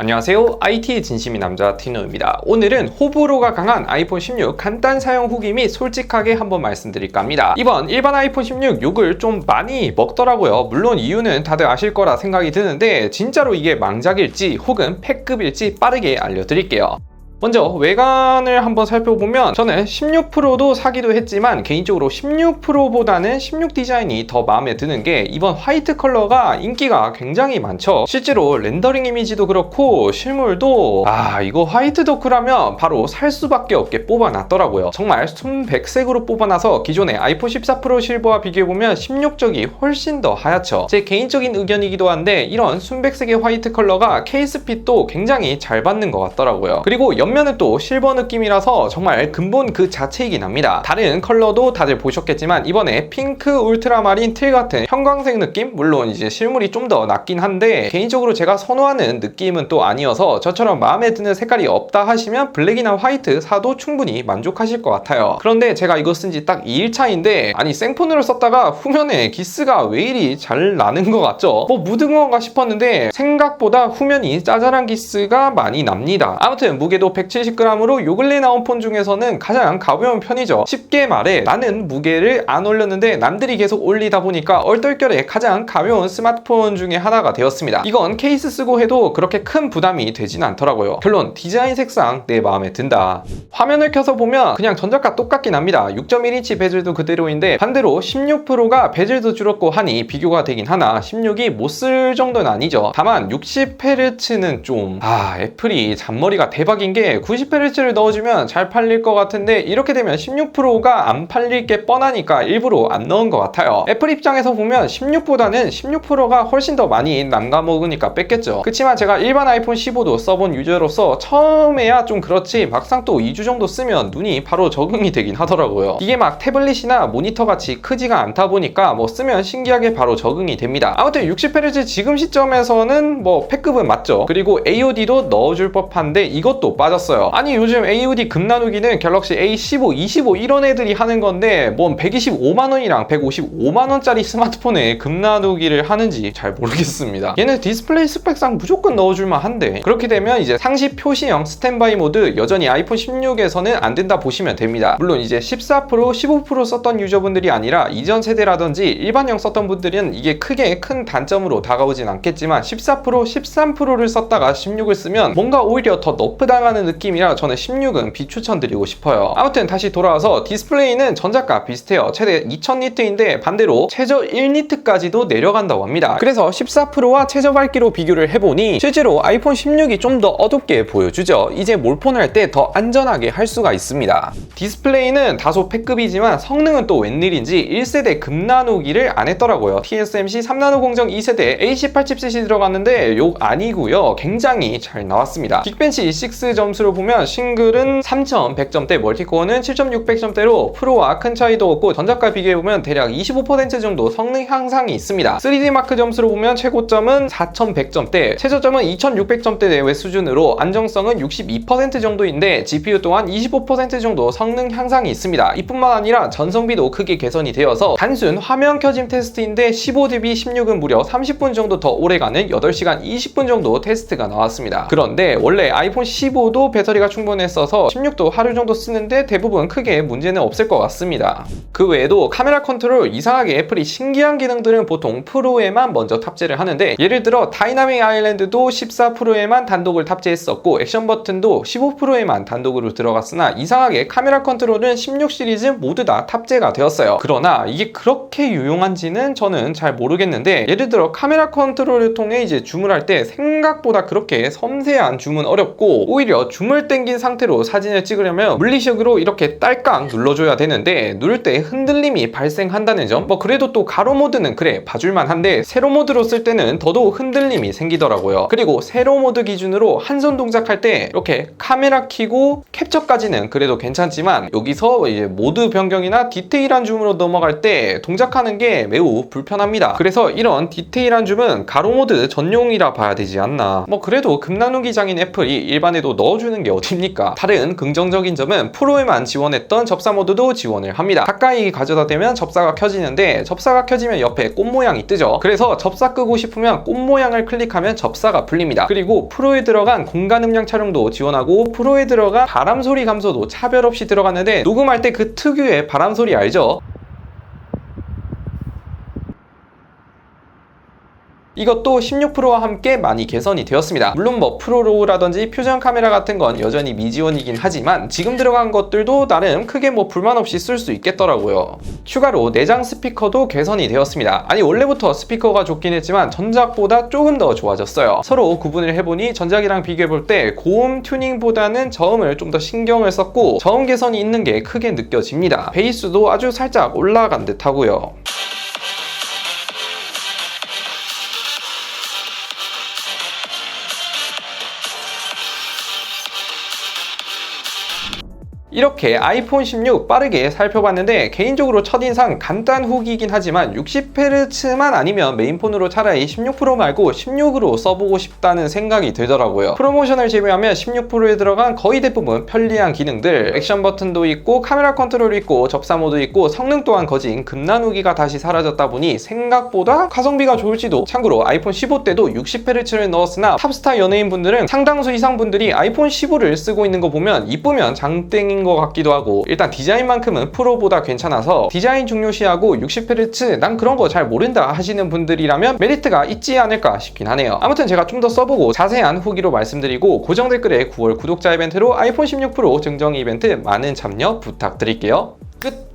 안녕하세요. IT의 진심인 남자 티노입니다. 오늘은 호불호가 강한 아이폰 16 간단 사용 후기 및 솔직하게 한번 말씀드릴까 합니다. 이번 일반 아이폰 16 욕을 좀 많이 먹더라고요. 물론 이유는 다들 아실 거라 생각이 드는데 진짜로 이게 망작일지 혹은 패급일지 빠르게 알려드릴게요. 먼저 외관을 한번 살펴보면 저는 16 프로도 사기도 했지만 개인적으로 16 프로보다는 16 디자인이 더 마음에 드는 게 이번 화이트 컬러가 인기가 굉장히 많죠. 실제로 렌더링 이미지도 그렇고 실물도 아 이거 화이트 도크라면 바로 살 수밖에 없게 뽑아놨더라고요. 정말 순백색으로 뽑아놔서 기존의 아이폰 14 프로 실버와 비교해보면 16적이 훨씬 더 하얗죠. 제 개인적인 의견이기도 한데 이런 순백색의 화이트 컬러가 케이스 핏도 굉장히 잘 받는 것 같더라고요. 그리고 옆면은 또 실버 느낌이라서 정말 근본 그 자체이긴 합니다. 다른 컬러도 다들 보셨겠지만 이번에 핑크 울트라마린 틀 같은 형광색 느낌? 물론 이제 실물이 좀더 낫긴 한데 개인적으로 제가 선호하는 느낌은 또 아니어서 저처럼 마음에 드는 색깔이 없다 하시면 블랙이나 화이트 사도 충분히 만족하실 것 같아요. 그런데 제가 이거 쓴 지 딱 2일 차인데 아니 생폰으로 썼다가 후면에 기스가 왜 이리 잘 나는 것 같죠? 뭐 건가 싶었는데 생각보다 후면이 짜잘한 기스가 많이 납니다. 아무튼 무게도 170g으로 요 근래 나온 폰 중에서는 가장 가벼운 편이죠. 쉽게 말해 나는 무게를 안 올렸는데 남들이 계속 올리다 보니까 얼떨결에 가장 가벼운 스마트폰 중에 하나가 되었습니다. 이건 케이스 쓰고 해도 그렇게 큰 부담이 되진 않더라고요. 결론 디자인 색상 내 마음에 든다. 화면을 켜서 보면 그냥 전작과 똑같긴 합니다. 6.1인치 베젤도 그대로인데 반대로 16 프로가 베젤도 줄었고 하니 비교가 되긴 하나 16이 못 쓸 정도는 아니죠. 다만 60Hz는 좀 아 애플이 잔머리가 대박인 게 90Hz를 넣어주면 잘 팔릴 것 같은데 이렇게 되면 16 프로가 안 팔릴 게 뻔하니까 일부러 안 넣은 것 같아요. 애플 입장에서 보면 16보다는 16 프로가 훨씬 더 많이 남가먹으니까 뺐겠죠. 그치만 제가 일반 아이폰 15도 써본 유저로서 처음에야 좀 그렇지 막상 또 2주 정도 쓰면 눈이 바로 적응이 되긴 하더라고요. 이게 막 태블릿이나 모니터 같이 크지가 않다 보니까 뭐 쓰면 신기하게 바로 적응이 됩니다. 아무튼 60Hz 지금 시점에서는 뭐 패급은 맞죠. 그리고 AOD도 넣어줄 법한데 이것도 빠졌 어요. 아니 요즘 AOD 금 나누기는 갤럭시 A15, 25 이런 애들이 하는 건데 뭔 125만 원이랑 155만 원짜리 스마트폰에 금 나누기를 하는지 잘 모르겠습니다. 얘는 디스플레이 스펙상 무조건 넣어줄만 한데 그렇게 되면 이제 상시 표시형 스탠바이 모드 여전히 아이폰 16에서는 안 된다 보시면 됩니다. 물론 이제 14 프로, 15 프로 썼던 유저분들이 아니라 이전 세대라든지 일반형 썼던 분들은 이게 크게 큰 단점으로 다가오진 않겠지만 14 프로, 13 프로를 썼다가 16을 쓰면 뭔가 오히려 더 너프 당하는 느낌이라 저는 16은 비추천드리고 싶어요. 아무튼 다시 돌아와서 디스플레이는 전작과 비슷해요. 최대 2000니트인데 반대로 최저 1니트까지도 내려간다고 합니다. 그래서 14 프로와 최저 밝기로 비교를 해보니 실제로 아이폰 16이 좀 더 어둡게 보여주죠. 이제 몰폰 할 때 더 안전하게 할 수가 있습니다. 디스플레이는 다소 패급이지만 성능은 또 웬일인지 1세대 금 나누기를 안 했더라고요. TSMC 3나노 공정 2세대 A18 칩셋이 들어갔는데 욕 아니고요. 굉장히 잘 나왔습니다. 빅벤치 6 점수 를 보면 싱글은 3100점대, 멀티코어는 7600점대로 프로와 큰 차이도 없고 전작과 비교해보면 대략 25% 정도 성능 향상이 있습니다. 3D 마크 점수로 보면 최고점은 4100점대, 최저점은 2600점대 내외 수준으로 안정성은 62% 정도인데 GPU 또한 25% 정도 성능 향상이 있습니다. 이뿐만 아니라 전성비도 크게 개선이 되어서 단순 화면 켜짐 테스트인데 15dB 16은 무려 30분 정도 더 오래가는 8시간 20분 정도 테스트가 나왔습니다. 그런데 원래 아이폰 15도 배터리가 충분했어서 16도 하루 정도 쓰는데 대부분 크게 문제는 없을 것 같습니다. 그 외에도 카메라 컨트롤 이상하게 애플이 신기한 기능들은 보통 프로에만 먼저 탑재를 하는데 예를 들어 다이나믹 아일랜드도 14 프로에만 단독을 탑재했었고 액션 버튼도 15 프로에만 단독으로 들어갔으나 이상하게 카메라 컨트롤은 16 시리즈 모두 다 탑재가 되었어요. 그러나 이게 그렇게 유용한지는 저는 잘 모르겠는데 예를 들어 카메라 컨트롤을 통해 이제 줌을 할때 생각보다 그렇게 섬세한 줌은 어렵고 오히려 줌을 당긴 상태로 사진을 찍으려면 물리식으로 이렇게 딸깍 눌러줘야 되는데 누를 때 흔들림이 발생한다는 점. 뭐 그래도 또 가로 모드는 그래 봐줄만 한데 세로 모드로 쓸 때는 더더욱 흔들림이 생기더라고요. 그리고 세로 모드 기준으로 한 손 동작할 때 이렇게 카메라 켜고 캡처까지는 그래도 괜찮지만 여기서 이제 모드 변경이나 디테일한 줌으로 넘어갈 때 동작하는 게 매우 불편합니다. 그래서 이런 디테일한 줌은 가로 모드 전용이라 봐야 되지 않나. 뭐 그래도 금 나누기 장인 애플이 일반에도 넣어 넣어주는 게 어딥니까? 다른 긍정적인 점은 프로에만 지원했던 접사 모드도 지원을 합니다. 가까이 가져다 대면 접사가 켜지는데 접사가 켜지면 옆에 꽃 모양이 뜨죠. 그래서 접사 끄고 싶으면 꽃 모양을 클릭하면 접사가 풀립니다. 그리고 프로에 들어간 공간 음량 촬영도 지원하고 프로에 들어간 바람 소리 감소도 차별 없이 들어갔는데 녹음할 때 그 특유의 바람 소리 알죠? 이것도 16%와 함께 많이 개선이 되었습니다. 물론 뭐 프로로우라든지 표정 카메라 같은 건 여전히 미지원이긴 하지만 지금 들어간 것들도 나름 크게 뭐 불만 없이 쓸 수 있겠더라고요. 추가로 내장 스피커도 개선이 되었습니다. 아니 원래부터 스피커가 좋긴 했지만 전작보다 조금 더 좋아졌어요. 서로 구분을 해보니 전작이랑 비교해볼 때 고음 튜닝보다는 저음을 좀 더 신경을 썼고 저음 개선이 있는 게 크게 느껴집니다. 베이스도 아주 살짝 올라간 듯 하고요. 이렇게 아이폰 16 빠르게 살펴봤는데 개인적으로 첫인상 간단 후기이긴 하지만 60Hz만 아니면 메인폰으로 차라리 16% 말고 16으로 써보고 싶다는 생각이 들더라고요. 프로모션을 제외하면 16%에 들어간 거의 대부분 편리한 기능들 액션 버튼도 있고 카메라 컨트롤이 있고 접사 모드 있고 성능 또한 거진 금난 후기가 다시 사라졌다 보니 생각보다 가성비가 좋을지도 참고로 아이폰 15 때도 60Hz를 넣었으나 탑스타 연예인분들은 상당수 이상 분들이 아이폰 15를 쓰고 있는 거 보면 이쁘면 장땡인 것 같기도 하고 일단 디자인만큼은 프로보다 괜찮아서 디자인 중요시하고 60Hz 난 그런 거 잘 모른다 하시는 분들이라면 메리트가 있지 않을까 싶긴 하네요. 아무튼 제가 좀 더 써보고 자세한 후기로 말씀드리고 고정 댓글에 9월 구독자 이벤트로 아이폰 16 프로 증정 이벤트 많은 참여 부탁드릴게요. 끝